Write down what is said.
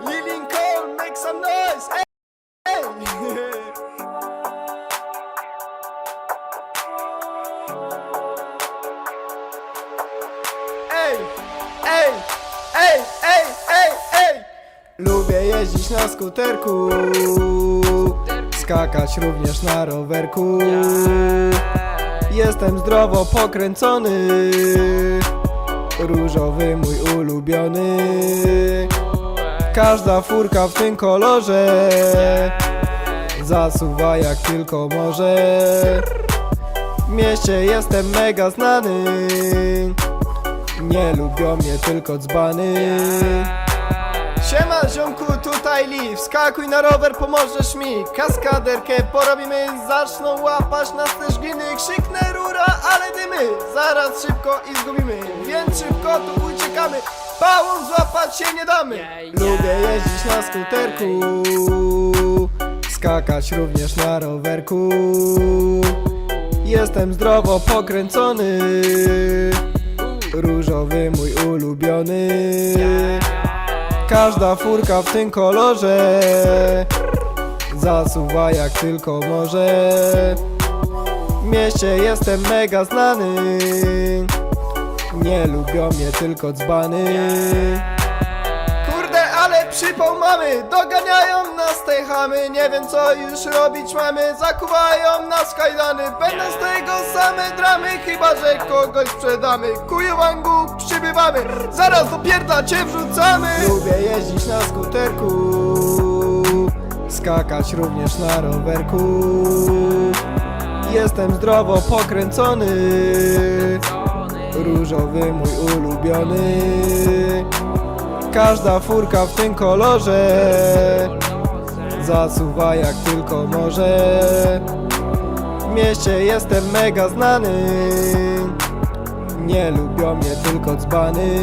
Lee Lincoln, make some noise! Lubię jeździć na skuterku, skakać również na rowerku. Jestem zdrowo pokręcony, różowy mój ulubiony. Każda furka w tym kolorze zasuwa jak tylko może. W mieście jestem mega znany. Nie lubią mnie tylko dzbany. Siema ziomku, tutaj Lee. Wskakuj na rower, pomożesz mi. Kaskaderkę porobimy, zaczną łapać nas też gliny Krzyknę rura, ale dymy. Zaraz szybko i zgubimy. Więc szybko tu uciekamy. Bałon złapać się nie damy. Lubię jeździć na skuterku. Skakać również na rowerku. Jestem zdrowo pokręcony. Różowy mój ulubiony Każda furka w tym kolorze. Zasuwa jak tylko może. W mieście jestem mega znany. Nie lubią mnie tylko dzbany przypał mamy Doganiają nas te chamy. Nie wiem co już robić mamy. Zakuwają nas kajdany Będą z tego same dramy Chyba, że kogoś sprzedamy. Kujowangu przybywamy. Zaraz do pierdla cię wrzucamy. Lubię jeździć na skuterku. Skakać również na rowerku. Jestem zdrowo pokręcony. Różowy mój ulubiony Każda furka w tym kolorze. Zasuwa jak tylko może. W mieście jestem mega znany. Nie lubią mnie tylko dzbany